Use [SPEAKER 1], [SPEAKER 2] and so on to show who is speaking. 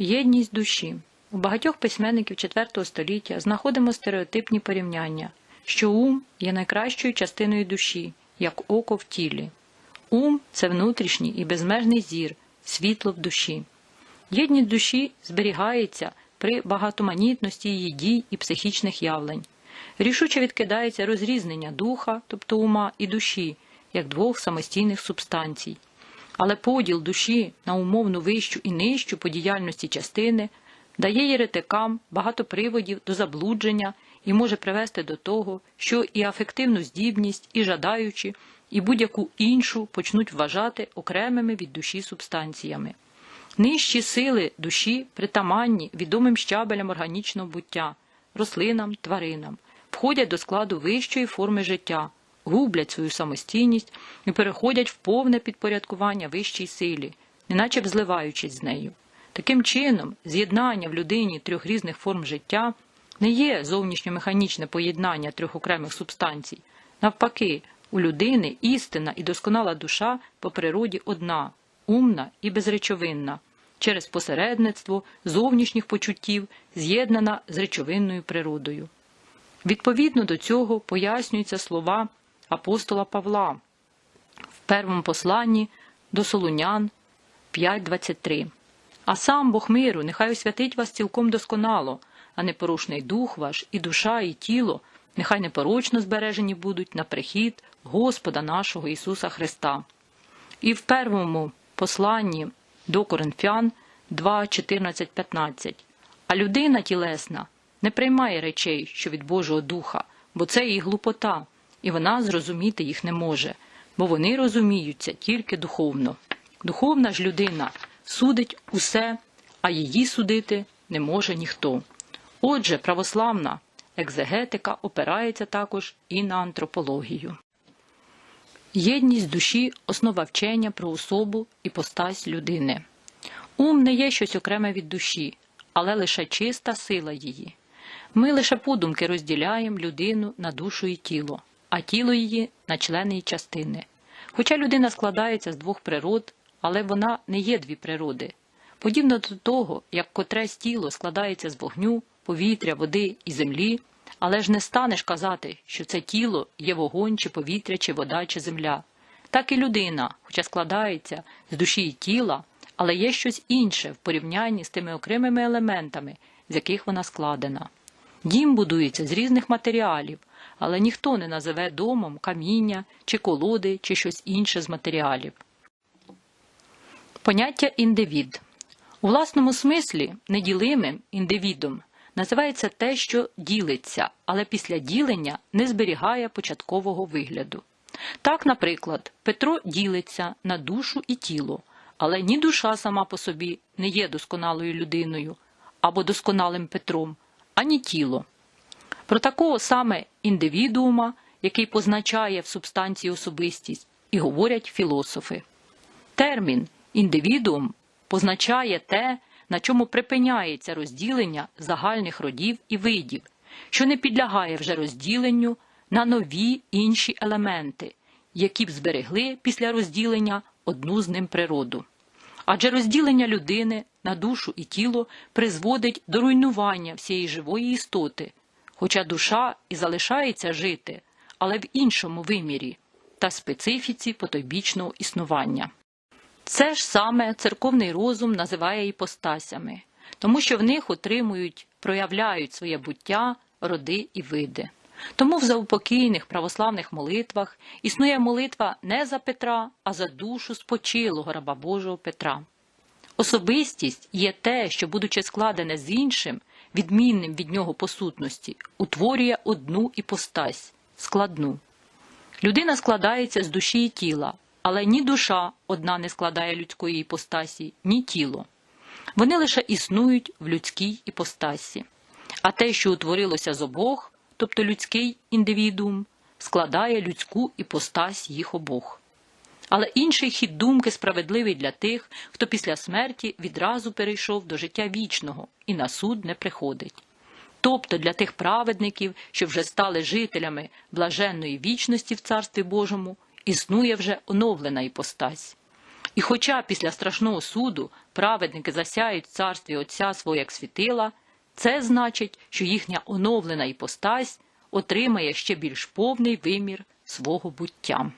[SPEAKER 1] Єдність душі. У багатьох письменників IV століття знаходимо стереотипні порівняння, що ум є найкращою частиною душі, як око в тілі. Ум це внутрішній і безмежний зір, світло в душі. Єдність душі зберігається при багатоманітності її дій і психічних явлень. Рішуче відкидається розрізнення духа, тобто ума, і душі, як двох самостійних субстанцій. Але поділ душі на умовну вищу і нижчу по діяльності частини дає єретикам багато приводів до заблудження і може привести до того, що і афективну здібність, і жадаючі, і будь-яку іншу почнуть вважати окремими від душі субстанціями. Нижчі сили душі притаманні відомим щабелям органічного буття, рослинам, тваринам, входять до складу вищої форми життя, гублять свою самостійність і переходять в повне підпорядкування вищій силі, неначе б зливаючись з нею. Таким чином, з'єднання в людині трьох різних форм життя не є зовнішньомеханічне поєднання трьох окремих субстанцій. Навпаки, у людини істина і досконала душа по природі одна, умна і безречовинна, через посередництво зовнішніх почуттів, з'єднана з речовинною природою. Відповідно до цього пояснюються слова апостола Павла в першому посланні до Солунян 5.23. А сам Бог миру, нехай освятить вас цілком досконало, а непорушний дух ваш, і душа, і тіло, нехай непорочно збережені будуть на прихід Господа нашого Ісуса Христа. І в першому посланні до Коринфян 2, 14, 15. А людина тілесна не приймає речей, що від Божого Духа, бо це її глупота, і вона зрозуміти їх не може, бо вони розуміються тільки духовно. Духовна ж людина судить усе, а її судити не може ніхто. Отже, православна екзегетика опирається також і на антропологію. Єдність душі основа вчення про особу і постась людини. Ум не є щось окреме від душі, але лише чиста сила її. Ми лише подумки розділяємо людину на душу і тіло, а тіло її на члени і частини. Хоча людина складається з двох природ, але вона не є дві природи. Подібно до того, як котресь тіло складається з вогню, повітря, води і землі, але ж не станеш казати, що це тіло є вогонь, чи повітря, чи вода, чи земля. Так і людина, хоча складається з душі і тіла, але є щось інше в порівнянні з тими окремими елементами, з яких вона складена. Дім будується з різних матеріалів, але ніхто не називе домом каміння, чи колоди, чи щось інше з матеріалів. Поняття індивід. У власному смислі неділимим індивідом називається те, що ділиться, але після ділення не зберігає початкового вигляду. Так, наприклад, Петро ділиться на душу і тіло, але ні душа сама по собі не є досконалою людиною або досконалим Петром, ані тіло. Про такого саме індивідуума, який позначає в субстанції особистість, і говорять філософи. Термін індивідуум позначає те, на чому припиняється розділення загальних родів і видів, що не підлягає вже розділенню на нові інші елементи, які б зберегли після розділення одну з ним природу. Адже розділення людини на душу і тіло призводить до руйнування всієї живої істоти, хоча душа і залишається жити, але в іншому вимірі та специфіці потойбічного існування. Це ж саме церковний розум називає іпостасями, тому що в них отримують, проявляють своє буття, роди і види. Тому в заупокійних православних молитвах існує молитва не за Петра, а за душу спочилого раба Божого Петра. Особистість є те, що, будучи складене з іншим, відмінним від нього по сутності, утворює одну іпостась складну. Людина складається з душі і тіла, але ні душа одна не складає людської іпостасі, ні тіло. Вони лише існують в людській іпостасі. А те, що утворилося з обох, тобто людський індивідуум, складає людську іпостась їх обох. Але інший хід думки справедливий для тих, хто після смерті відразу перейшов до життя вічного і на суд не приходить. Тобто для тих праведників, що вже стали жителями блаженної вічності в Царстві Божому, існує вже оновлена іпостась. І хоча після страшного суду праведники засяють в царстві Отця свого як світила, це значить, що їхня оновлена іпостась отримає ще більш повний вимір свого буття.